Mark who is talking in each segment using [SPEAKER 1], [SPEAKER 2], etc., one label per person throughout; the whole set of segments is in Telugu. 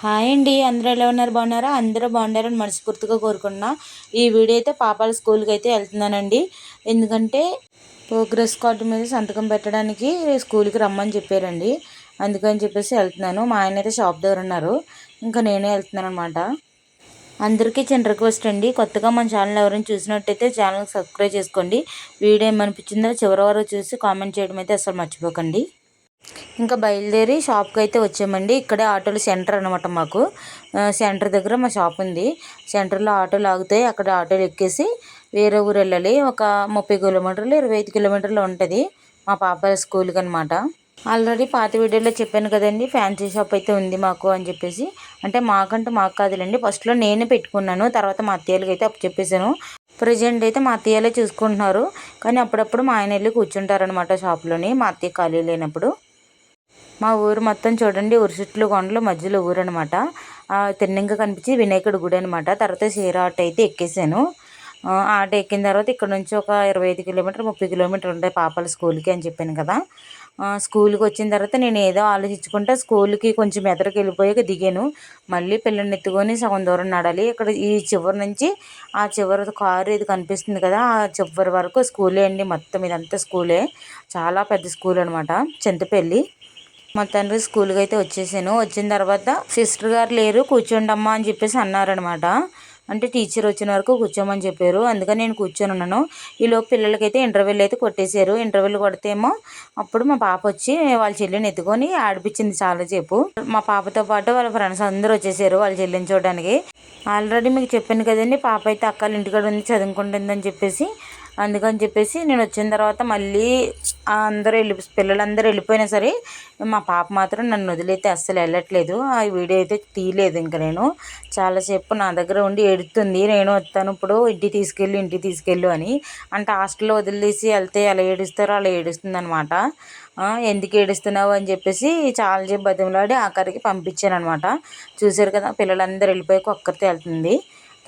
[SPEAKER 1] హాయ్ అండి అందరూ ఎలా ఉన్నారు? బాగున్నారా? అందరూ బాగున్నారని మనస్ఫూర్తిగా కోరుకున్నా ఈ వీడియో అయితే పాపాల స్కూల్కి అయితే వెళ్తున్నానండి. ఎందుకంటే ప్రోగ్రెస్ కార్డు మీద సంతకం పెట్టడానికి స్కూల్కి రమ్మని చెప్పారండి. అందుకని చెప్పేసి వెళ్తున్నాను. మా ఆయన అయితే షాప్ దగ్గర ఉన్నారు. ఇంకా నేనే వెళ్తున్నాను అనమాట అందరికీ చిన్న రిక్వెస్ట్ అండి. కొత్తగా మన ఛానల్ ఎవరైనా చూసినట్టయితే ఛానల్ సబ్స్క్రైబ్ చేసుకోండి. వీడియో ఏమనిపించిందో చివరి వరకు చూసి కామెంట్ చేయడం అయితే అసలు మర్చిపోకండి. ఇంకా బయలుదేరి షాప్కి అయితే వచ్చామండి. ఇక్కడే ఆటోలు సెంటర్ అనమాట మాకు. సెంటర్ దగ్గర మా షాప్ ఉంది. సెంటర్లో ఆటోలు ఆగుతాయి అక్కడ ఆటోలు ఎక్కేసి వేరే ఊరు వెళ్ళాలి. ఒక ముప్పై కిలోమీటర్లు ఇరవై ఐదు కిలోమీటర్లు ఉంటుంది మా పాప స్కూల్కి అనమాట ఆల్రెడీ పాత వీడియోలో చెప్పాను కదండి ఫ్యాన్సీ షాప్ అయితే ఉంది మాకు అని చెప్పేసి. అంటే మాకంటే మాకు కాదులేండి. ఫస్ట్లో నేనే పెట్టుకున్నాను తర్వాత మా అత్తయ్యలకి అయితే అప్పు చెప్పేశాను. ప్రజెంట్ అయితే మా అత్తయ్యలే చూసుకుంటున్నారు. కానీ అప్పుడప్పుడు మా ఆయన వెళ్ళి కూర్చుంటారనమాట షాప్లోని మా అత్తయ్య ఖాళీ లేనప్పుడు. మా ఊరు మొత్తం చూడండి ఉరిసిట్లు కొండలు మధ్యలో ఊరు అనమాట తిన్నంగా కనిపించి వినాయకుడి గుడి అనమాట తర్వాత సీర ఆట అయితే ఎక్కేసాను. ఆట ఎక్కిన తర్వాత ఇక్కడ నుంచి ఒక ఇరవై ఐదు కిలోమీటర్ ముప్పై కిలోమీటర్ ఉంటాయి పాపల స్కూల్కి అని చెప్పాను కదా. స్కూల్కి వచ్చిన తర్వాత నేను ఏదో ఆలోచించుకుంటే స్కూల్కి కొంచెం ఎదరికి వెళ్ళిపోయాక దిగాను. మళ్ళీ పిల్లల్ని ఎత్తుకొని సగం దూరం నడాలి. ఇక్కడ ఈ చివరి నుంచి ఆ చివరి కారు ఇది కనిపిస్తుంది కదా ఆ చివరి వరకు స్కూలే అండి. మొత్తం ఇదంతా స్కూలే. చాలా పెద్ద స్కూల్ అనమాట చింతపల్లి. మా తండ్రి స్కూల్కి అయితే వచ్చేసాను. వచ్చిన తర్వాత సిస్టర్ గారు లేరు కూర్చోండమ్మా అని చెప్పేసి అన్నారనమాట అంటే టీచర్ వచ్చిన వరకు కూర్చోమని చెప్పారు. అందుకని నేను కూర్చొని ఉన్నాను ఈలోపు పిల్లలకైతే ఇంటర్వ్యూలు అయితే కొట్టేశారు. ఇంటర్వ్యూలు కొడితేమో అప్పుడు మా పాప వచ్చి వాళ్ళ చెల్లిని ఎత్తుకొని ఆడిపించింది చాలా చెప్పు మా పాపతో పాటు వాళ్ళ ఫ్రెండ్స్ అందరూ వచ్చేసారు వాళ్ళ చెల్లిని చూడడానికి. ఆల్రెడీ మీకు చెప్పాను కదండి పాప అయితే అక్కల ఇంటికాడ ఉంది చదువుకుంటుందని చెప్పేసి అందుకని చెప్పేసి నేను వచ్చిన తర్వాత మళ్ళీ అందరూ వెళ్ళి పిల్లలందరూ వెళ్ళిపోయినా సరే మా పాప మాత్రం నన్ను వదిలైతే అస్సలు వెళ్ళట్లేదు. ఆ వీడియో అయితే తీయలేదు ఇంకా నేను. చాలాసేపు నా దగ్గర ఉండి ఎడుతుంది నేను వస్తాను ఇప్పుడు ఇంటికి తీసుకెళ్ళి ఇంటికి తీసుకెళ్ళు అని. అంటే హాస్టల్లో వదిలేసి వెళ్తే అలా ఏడుస్తారో అలా ఏడుస్తుంది అనమాట ఎందుకు ఏడుస్తున్నావు? అని చెప్పేసి చాలా సేపు బతిమలాడి ఆఖరికి పంపించాను అనమాట చూశారు కదా పిల్లలందరూ వెళ్ళిపోయి ఒక్కరితో వెళ్తుంది.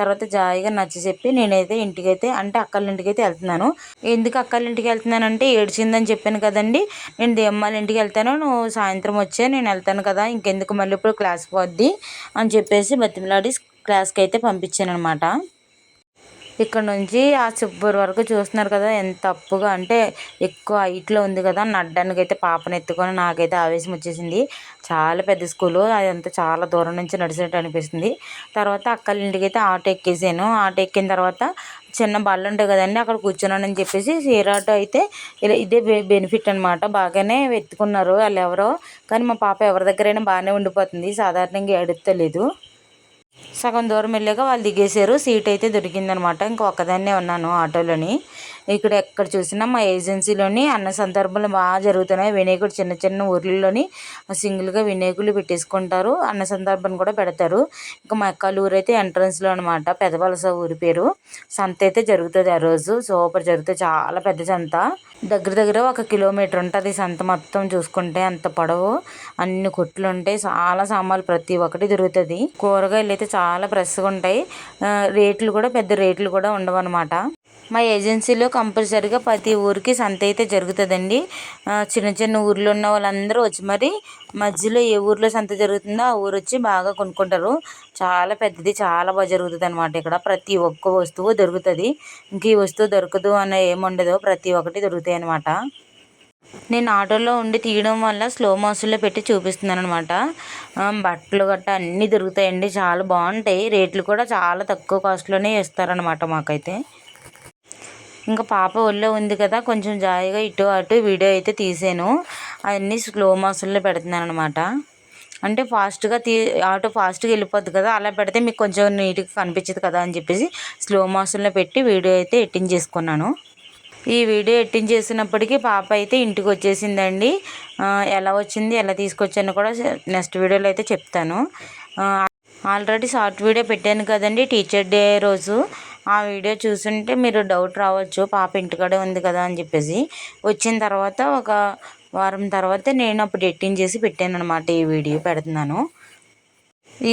[SPEAKER 1] తర్వాత జాయిగా నచ్చ చెప్పి నేనైతే ఇంటికైతే అంటే అక్కల ఇంటికైతే వెళ్తున్నాను. ఎందుకు అక్కల ఇంటికి వెళ్తున్నానంటే ఏడ్చిందని చెప్పాను కదండి. నేను దేమ్మాల ఇంటికి వెళ్తాను నువ్వు సాయంత్రం వచ్చే నేను వెళ్తాను కదా ఇంకెందుకు మళ్ళీ ఇప్పుడు క్లాస్ పోద్ది అని చెప్పేసి బతిమలాడి క్లాస్కి అయితే పంపించాను అనమాట ఇక్కడ నుంచి ఆ చిబ్బూరు వరకు చూస్తున్నారు కదా ఎంత అప్పుగా అంటే ఎక్కువ హైట్లో ఉంది కదా నడ్డానికి అయితే పాపను ఎత్తుకొని నాకైతే ఆవేశం వచ్చేసింది. చాలా పెద్ద స్కూలు అదంతా చాలా దూరం నుంచి నడిచినట్టు అనిపిస్తుంది. తర్వాత అక్కల ఇంటికి అయితే ఆటో ఎక్కేసాను. ఆటో ఎక్కిన తర్వాత చిన్న బళ్ళు ఉంటాయి కదండి అక్కడ కూర్చున్నానని చెప్పేసి సీరాటో అయితే ఇలా ఇదే బెనిఫిట్ అనమాట బాగానే ఎత్తుకున్నారు వాళ్ళు ఎవరో కానీ మా పాప ఎవరి దగ్గరైనా బాగానే ఉండిపోతుంది. సాధారణంగా ఎడుతలేదు సగం దూరం వెళ్ళాక వాళ్ళు దిగేశారు. సీట్ అయితే దొరికిందనమాట. ఇంకా ఒక్కదాన్నే ఉన్నాను ఆటోలోని. ఇక్కడ ఎక్కడ చూసినా మా ఏజెన్సీలోని అన్న సందర్భాలు బాగా జరుగుతున్నాయి. వినాయకుడు చిన్న చిన్న ఊర్లలోని సింగిల్గా వినాయకులు పెట్టేసుకుంటారు. అన్న సందర్భం కూడా పెడతారు. ఇంకా మా అక్కల ఊరు అయితే ఎంట్రన్స్లో అనమాట పెదవలస ఊరి పేరు. సంత అయితే జరుగుతుంది ఆ రోజు. సూపర్ జరుగుతుంది. చాలా పెద్ద సంత. దగ్గర దగ్గర ఒక కిలోమీటర్ ఉంటుంది సంత మొత్తం చూసుకుంటే. అంత పొడవు. అన్ని కొట్లు ఉంటాయి. చాలా సామాన్లు ప్రతి ఒక్కటి దొరుకుతుంది. కూరగాయలు అయితే చాలా ఫ్రెష్గా ఉంటాయి. రేట్లు కూడా పెద్ద రేట్లు కూడా ఉండవు అనమాట మా ఏజెన్సీలో కంపల్సరీగా ప్రతి ఊరికి సంత అయితే జరుగుతుందండి. చిన్న చిన్న ఊర్లో ఉన్న వాళ్ళందరూ వచ్చి మరి మధ్యలో ఏ ఊర్లో సంత జరుగుతుందో ఆ ఊరు వచ్చి బాగా కొనుక్కుంటారు. చాలా పెద్దది చాలా బాగా జరుగుతుంది అనమాట ఇక్కడ. ప్రతి ఒక్క వస్తువు దొరుకుతుంది. ఇంక ఈ వస్తువు దొరకదు అన్న ఏముండదు ప్రతి ఒక్కటి దొరుకుతాయి అనమాట నేను ఆటోలో ఉండి తీయడం వల్ల స్లో మోషన్లో పెట్టి చూపిస్తున్నాను అనమాట బట్టలు గట్ట అన్నీ దొరుకుతాయండి. చాలా బాగుంటాయి. రేట్లు కూడా చాలా తక్కువ కాస్ట్లోనే ఇస్తారనమాట మాకైతే. ఇంకా పాప ఒళ్ళో ఉంది కదా కొంచెం జాయిగా ఇటు అటు వీడియో అయితే తీసాను. అవన్నీ స్లో మోషన్లో పెడుతున్నాను అనమాట అంటే ఫాస్ట్గా తీ ఆటో ఫాస్ట్గా వెళ్ళిపోద్ది కదా అలా పెడితే మీకు కొంచెం నీట్గా కనిపించదు కదా అని చెప్పేసి స్లో మోషన్లో పెట్టి వీడియో అయితే ఎట్టింగ్ చేసుకున్నాను. ఈ వీడియో ఎట్టింగ్ చేసినప్పటికీ పాప అయితే ఇంటికి వచ్చేసిందండి. ఎలా వచ్చింది ఎలా తీసుకొచ్చాను కూడా నెక్స్ట్ వీడియోలో అయితే చెప్తాను. ఆల్రెడీ షార్ట్ వీడియో పెట్టాను కదండి టీచర్ డే రోజు. ఆ వీడియో చూసుంటే మీరు డౌట్ రావచ్చు పాప ఇంటికాడే ఉంది కదా అని చెప్పేసి. వచ్చిన తర్వాత ఒక వారం తర్వాత నేను అప్పుడు ఎడిటింగ్ చేసి పెట్టాను అనమాట ఈ వీడియో పెడుతున్నాను.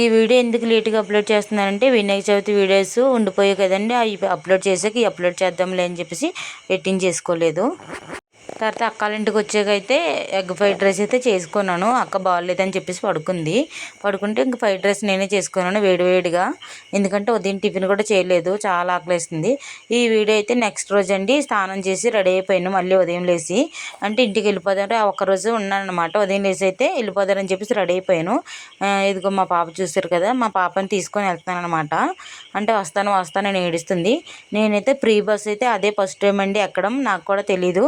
[SPEAKER 1] ఈ వీడియో ఎందుకు లేట్గా అప్లోడ్ చేస్తున్నానంటే వినాయక చవితి వీడియోస్ ఉండిపోయాయి కదండి అవి అప్లోడ్ చేసాక అప్లోడ్ చేద్దాంలే అని చెప్పేసి ఎడిటింగ్ చేసుకోలేదు. తర్వాత అక్క వాళ్ళ ఇంటికి వచ్చాక అయితే ఎగ్ ఫ్రైడ్ రైస్ అయితే చేసుకున్నాను. అక్క బాగాలేదని చెప్పేసి పడుకుంది. పడుకుంటే ఇంక ఫ్రైడ్ రైస్ నేనే చేసుకున్నాను వేడివేడిగా ఎందుకంటే ఉదయం టిఫిన్ కూడా చేయలేదు. చాలా ఆకలేస్తుంది ఈ వీడియో అయితే నెక్స్ట్ రోజు అండి స్నానం చేసి రెడీ అయిపోయాను. మళ్ళీ ఉదయం లేచి అంటే ఇంటికి వెళ్ళిపోదాం. ఆ ఒక్కరోజు ఉన్నాను అనమాట ఉదయం లేచి అయితే వెళ్ళిపోదారని చెప్పేసి రెడీ అయిపోయాను. ఇదిగో మా పాప చూసారు కదా. మా పాపని తీసుకొని వెళ్తున్నాను అనమాట అంటే వస్తాను వస్తానని ఏడుస్తుంది. నేనైతే ప్రీ బస్ అయితే అదే ఫస్ట్ టైం అండి ఎక్కడం. నాకు కూడా తెలీదు.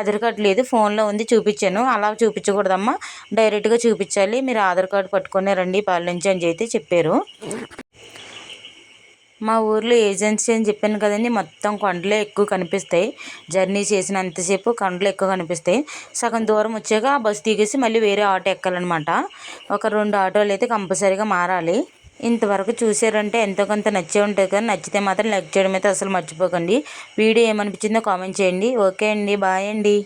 [SPEAKER 1] ఆధార్ కార్డు లేదు ఫోన్లో ఉంది చూపించాను. అలా చూపించకూడదమ్మా. డైరెక్ట్గా చూపించాలి. మీరు ఆధార్ కార్డు పట్టుకునే రండి పాల నుంచి అని అయితే చెప్పారు. మా ఊర్లో ఏజెన్సీ అని చెప్పాను కదండి మొత్తం కొండలే ఎక్కువ కనిపిస్తాయి. జర్నీ చేసినంతసేపు కొండలు ఎక్కువ కనిపిస్తాయి. సగం దూరం వచ్చాక ఆ బస్సు దిగేసి మళ్ళీ వేరే ఆటో ఎక్కాలన్నమాట. ఒక రెండు ఆటోలు అయితే కంపల్సరీగా మారాలి. ఇంతవరకు చూసారంటే ఎంతో కొంత నచ్చే ఉంటుంది కానీ నచ్చితే మాత్రం లైక్ చేయడం అయితే అసలు మర్చిపోకండి. వీడియో ఏమనిపించిందో కామెంట్ చేయండి. ఓకే అండి. బాయ్ అండి.